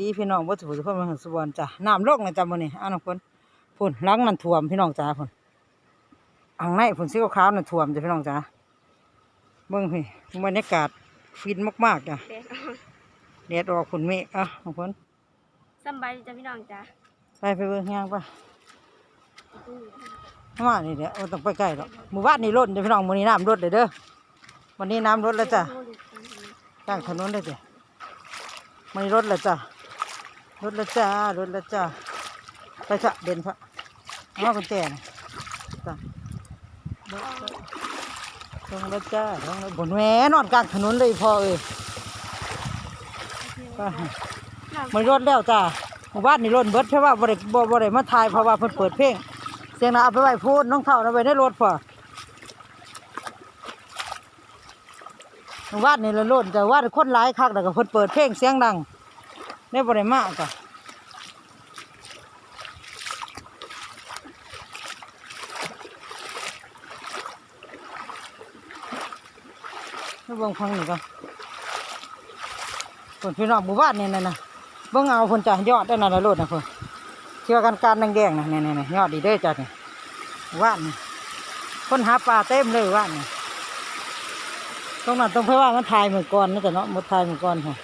ดีพี่น้องบ่ถูกทุกคนมาสุวรรณจ้ะน้ำลงนะจ้ะมื้อนี้อ้าวน้องคนพุ่นหลังมันท่วมพี่น้องจ้าพุ่นอ่างในพุ่นสีขาวๆน่ะท่วมจ้ะพี่น้องจ้าเบิ่งพี่บรรยากาศฟินมากๆจ้ะแดดออกแดดออกพุ่นเมฆอะน้องคนสำบายดีจ้ะพี่น้องจ้ะไปไปเบิ่งย่างไปมานี่เดี๋ยวบ่ต้องไปใกล้หรอกหมู่บ้านนี่ล้นจ้ะพี่น้องมื้อนี้น้ำลดเลยเด้อวันนี้น้ำลดแล้วจ้ะกลางถนนเลยจ้ะไม่รถแล้วจ้ะร ถล้วจ้ารถล้วจ้าไปจ้ะเด่นพระเอากุญแจนะจ้ะลงล้วจ้าลงล้วบนแหวนอนกลางถนนเลยพอเอ้ยไปไม่รถแล้วจ้าหมู่บ้านนี่รถเบิดเพราะว่าบริบริมาถ่ายเพราะว่าเพิ่นเปิดเพลงเสียงน่ะเอาไปไว้พูดน้องเท่าเอาไว้ในรถพอวาดนี่ละโล่นแต่วาดคนหลายคักแต่ก็เพิ่นเปิดเพลงเสียงดัง ได้บ่ได้มากจ้ะนี่เบิ่งฟังนี่ก่อนเพิ่นพี่น้องหมู่บ้านนี่นั่นน่ะเบิ่งเอาเพิ่นจ้ะยอดได้นั่นละโลดนะเพิ่นเชื่อกันการแดงๆน่ะนี่ๆๆยอดดีเด้จ้ะนี่ว่านคนหาปลาเต็มเลยว่านตรงนั้นตรงเพราะว่ามันทายเหมือนก่อนนะจ๊ะเนาะหมดทายเหมือนก่อนค่ะ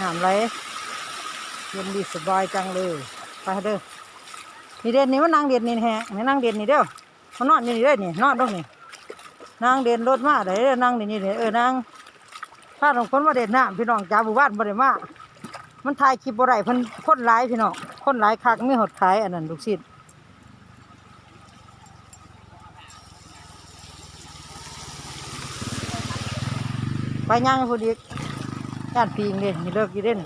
หามไรเย็นดีสบายจังเลย ไปเด้อนี่เด่นนี่มันนั่งเด่นนี่แฮะนี่นั่งเด่นนี่เด้อมันนอนอยู่นี่เด้อนี่นอนตรงนี้นั่งเด่นรถมาเด้อนั่งเด่นนี่เด้อเออนั่งถ้าลงคนมาเด่นน้ำพี่น้องจ้าบุบ้านบ่ได้มามันถ่ายคลิปบ่ได้เพิ่นคนหลายพี่น้องคนหลายคักมีหดขายอันนั้นลูกศิษย์ไปย่างให้พูดอีก ย่านปีงเด่นมีเลิกกี่เด่น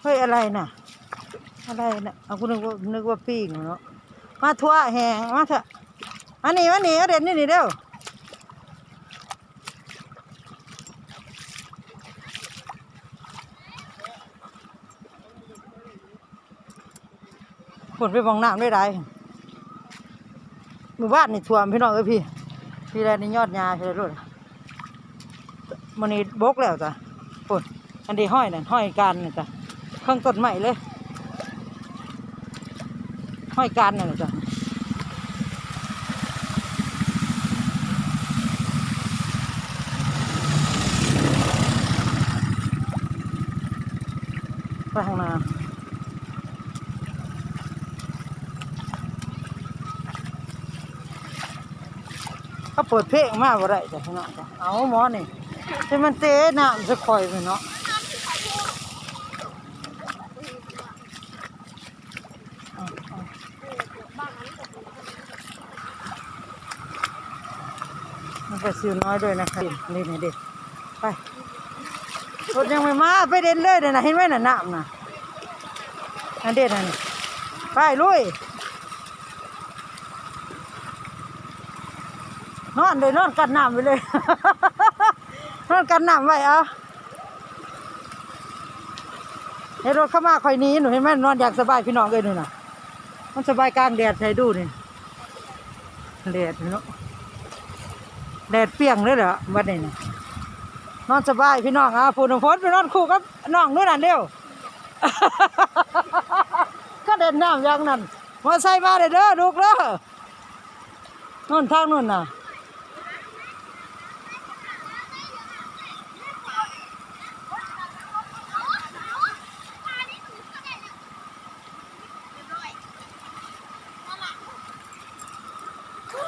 เฮ้ยอะไรน่ะ อะไรน่ะเอาคุณนึกว่านึกว่าปีงเนาะมาทั่วแหงมาเถอะมานี่มานี่เอเด่นนี่นี่เด้วฝนไปมองน้ำได้ไร หมู่บ้านนี่ท่วมพี่น้องเอ้ยพี่ พี่แลนี่ยอดยาเลยลูกมันนี่บกแล้วจ้ะฝนอันนี้ห้อยนั่นห้อยการน่ะจ้ะข้างต้นใหม่เลยห้อยการนั่นน่ะจ้ะไปข้างหน้า เขาเปิดเพลงมาบ่ได้จ้ะพี่น้องจ้ะเอาหมอนี่ที่มันเตะน้ำจะคอยไปเนาะเอาเอามันก็สิวน้อยด้วยนะคะนี่นี่เด็กไปรถยังไม่มาไปเด่นเลยเดี๋ยนะเห็นไหมน่ะน้ำน่ะนั่นเด็ดนั่นนี่ไปลุย นอนเลยนอนกันน้ำไปเลย นอนกันน้ำไว้เอาเห็นรถเข้ามาคอยนี้หนูเห็นไหมนอนอยากสบายพี่น้องเลยหนูน่ะ มันสบายกลางแดดใส่ดูนี่แดดเนาะแดดเปรี้ยงเลยเหรอวันนี้น่ะนอนสบายพี่น้องอะผู้น้องพดไปนอนคู่กับน้องนู่นน่ะเร็วก็เด่นน้ำอย่างนั้นมาใส่มาเลยเด้อลูกเด้อนอนทางนู่นน่ะ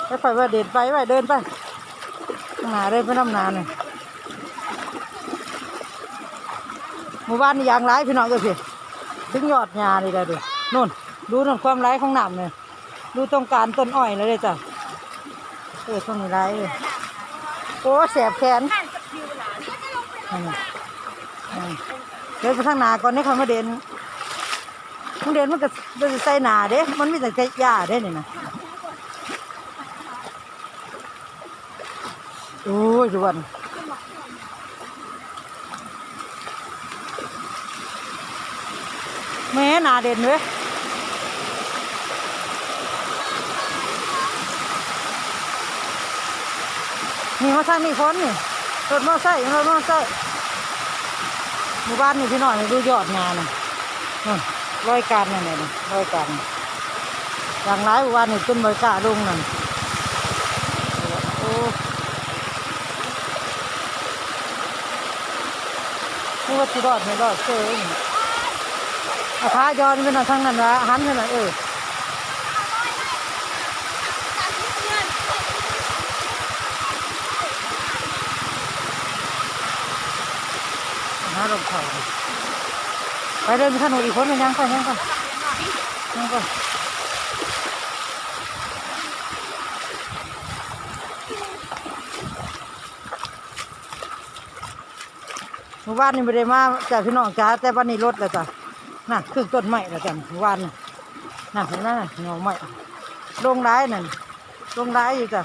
ไปไปว่าเดินไปไปเดินไปหนาเดินไปน้ำหนาเนี่ยหมู่บ้านนี่ยางร้ายพี่น้องก็สิถึงยอดหญ้านี่เลยดินู่นดูนู่นความร้ายของหน้ำเนี่ยดูตรงการต้นอ้อยเลยจ้ะเออตรงนี้ร้ายเลยโอ้แสบแขนเดินไปทางหนาก่อนนี่เขามาเดินมันเดินมันก็จะใส่หนาเด้ มันมีแต่ใจหญ้าเด้นี่นะ โอ้ยทุกวันแม่นาเด่นเว้ยนี่มาทางนี่พ้นนี่รถมอไซค์รถมอไซค์หมู่บ้านนี่พี่น้อยดูยอดงานน่ะร้อยการนั่นเองร้อยการอย่างไรหมู่บ้านนี่ขึ้นบริการลุงนั่นโอ้ ว่าสิรอดไม่รอดเจอนี่อาคายอนเป็นเอาทางนั้นวะหันไปหน่อยเออหาลมเขาไปเดินไปถนนอีกคนหนึ่งยังก่อนยังก่อนยังก่อ หมู่บ้านนี่ไม่ได้มาจากพี่น้องจ้าแต่วันนี้รถแล้วจ้ะน่ะครึ่งต้นไม้แล้วจ้ะหมู่บ้านน่ะน่ะเห็นไหมน่ะเงาไม้ลงร้ายนั่นลงร้ายอยู่จ้ะ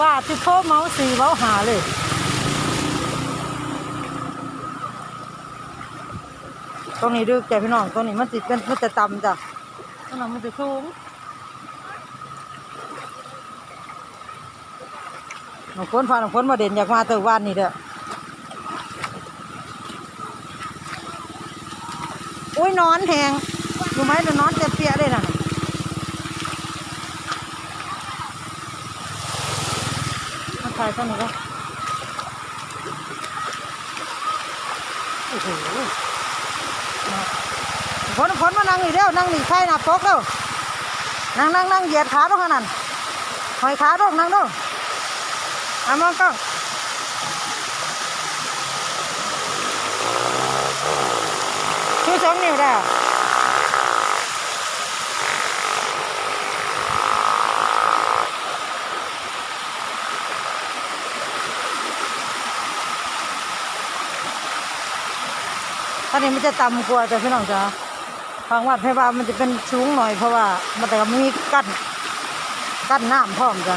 ป้าที่โทรเมาสีเมาหาเลยตรงนี้ดูแกพี่น้องตรงนี้มันติดเป็นมันจะต่ำจ้ะตรงนั้นมันจะสูง หนูคนพาหนูคนมาเด่นอยากมาเตอวันนี่เด้ออุ้ยนอนแหงรู้ไหมเดี๋ยวนอนเจ็บเปียเลยน่ะมาถ่ายตรงนี้ก็โอ้โหฝนฝนมานั่งอีกแล้วนั่งหนีใครหนับโต๊ะแล้วนั่งนั่งนั่งเหยียดขาตรงนั้นหอยขาตรงนั่งตรงเอามองกล้องชูสองนิ้วได้อะตอนนี้มันจะต่ำกว่าแต่พี่น้องจ๋าฟังวัดให้ว่ามันจะเป็นสูงหน่อยเพราะว่ามันแต่ก็มีกั้นกั้นน้ำพร้อมจ้ะ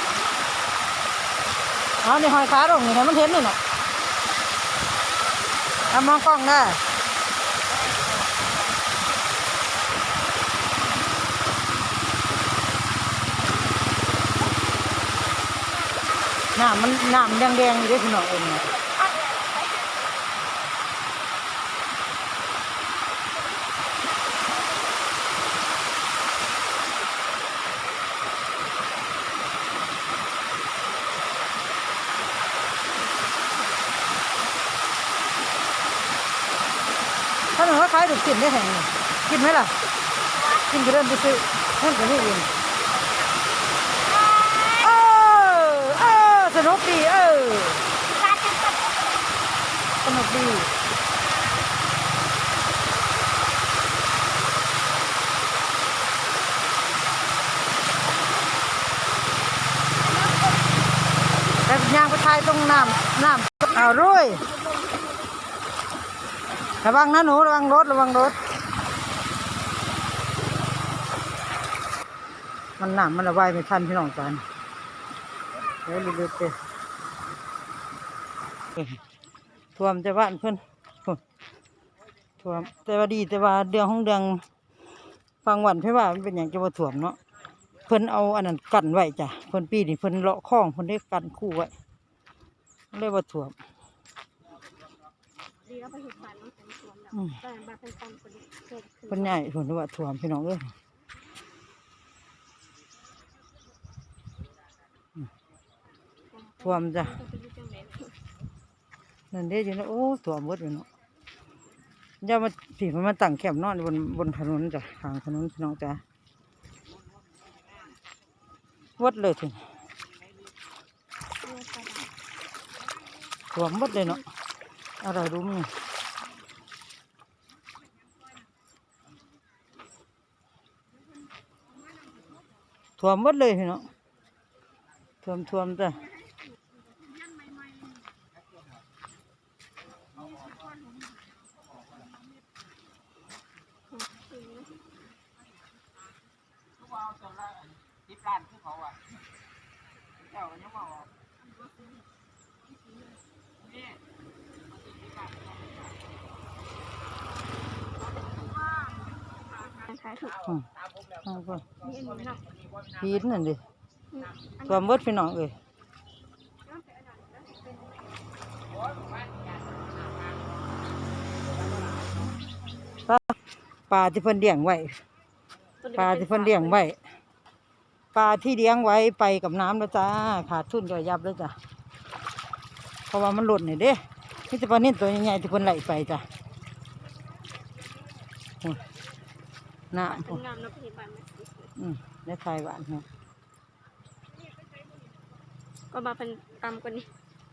เอยขาในหอยขาลงไปหอยเด้าหอยจะไปจะไปงับเข้าไปอีกคนนึงนะเดี๋ยวตามมึงเด้อเอานี่หอยขาลงนี่ให้มันเห็นนี่น่ะเอามองกล้องได้น้ำมันน้ำแดงๆอยู่ด้วยพี่น้องเองเนี่ยถ้ ลูกกินได้แห่งนี่กินไหมล่ะ กินก็เริ่มไปซื้อนั่นก็นี่เองเออเออสนุกดีเออสนุกดีแต่ยางไปทายตรงน้ำน้ำเอารุ่ย ระวังนะหนูระวังรถระวังรถ มันหนามมันระบายไม่ทันพี่น้องจันเดี๋ยวเร็วๆเตะท่วมแต่บ้านเพิ่นโอ้ท่วมแต่ว่าดีแต่ว่าเดืองของเดืองฟังวันเพื่อว่ามันเป็นอย่างจะว่าท่วมเนาะเพิ่นเอาอันนั้นกันไว้จ้ะเพิ่นปีนี่เพิ่นเลาะคล้องเพิ่นได้กันคู่ไว้เลยกว่าท่วมดีก็ไปเห็ดบ้าน น้องเป็นสวนแล้วอืมแต่บ้านเป็นตอนคนเกิดขึ้นเพิ่นใหญ่เพิ่นว่าท่วมพี่น้องเอ้ยอืมท่วมจ้ะจะไปอยู่จังไหนนั่นเด้อยู่เนาะโอ้ตัวหมดอยู่เนาะอย่ามาผีมันมาตั้งแคมป์นอนบนบนถนนจ้ะทางถนนพี่น้องจ้ะวัดเลยทีเลือดกระดาษถ่วมหมดเลยเนาะอะไรรู้มั้ย ถ่วมหมดเลยพี่เนาะถ่วมถ่วมจ้ะสิบล้านคือเขาอะเจ้ายังบอกว่านี่ขายถูกอืมเอาไปนี่อันนี้เนาะพีนนั่นดิอืมอันถ่วมหมดพี่น้องเอ้ยปลาปลาที่เพิ่นเลี้ยงไว้ปลาที่เพิ่นเลี้ยงไว้ปลาที่เลี้ยงไว้ไปกับน้ำแล้วจ้าขาดทุนก็ยับแล้วจ้ะเพราะว่ามันหล่นนี่เด้นี่จะปลานิ่นตัวใหญ่ๆที่เพิ่นไหลไปจ้ะโอ้ยน้ำเป็พุ่นนงามเนาะพยาบาล ไหมอืมได้ทายหวานเนาะก็มาเป็นตำกว่านี้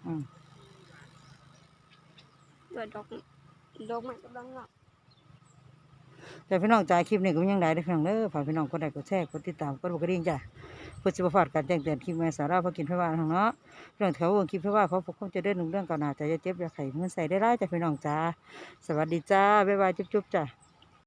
อืมเกิดดอกดอกใหม่กำลังงอกแต่พี่น้องจ่ายคลิปนี้ก็ยังได้ได้อพี่น้องเด้อฝากพี่น้องกดไลค์กดแชร์กดติดตามกดกระดิ่งจ้ะเพื่อจะประพลาดการแจ้งเตือนคลิปแม่สาระพอกินเพื่อว่าของเนาะเรื่องแถววงคลิปเพื่อว่าเขาพกคงจะเดินหนึ่งเรื่องก่อนหน้าจะอย่าเจ็บอย่าไข้เงินใส่ได้ร้ายจ้ะพี่น้องจ้าสวัสดีจ้าบ๊ายบายจุ๊บๆจ้ะ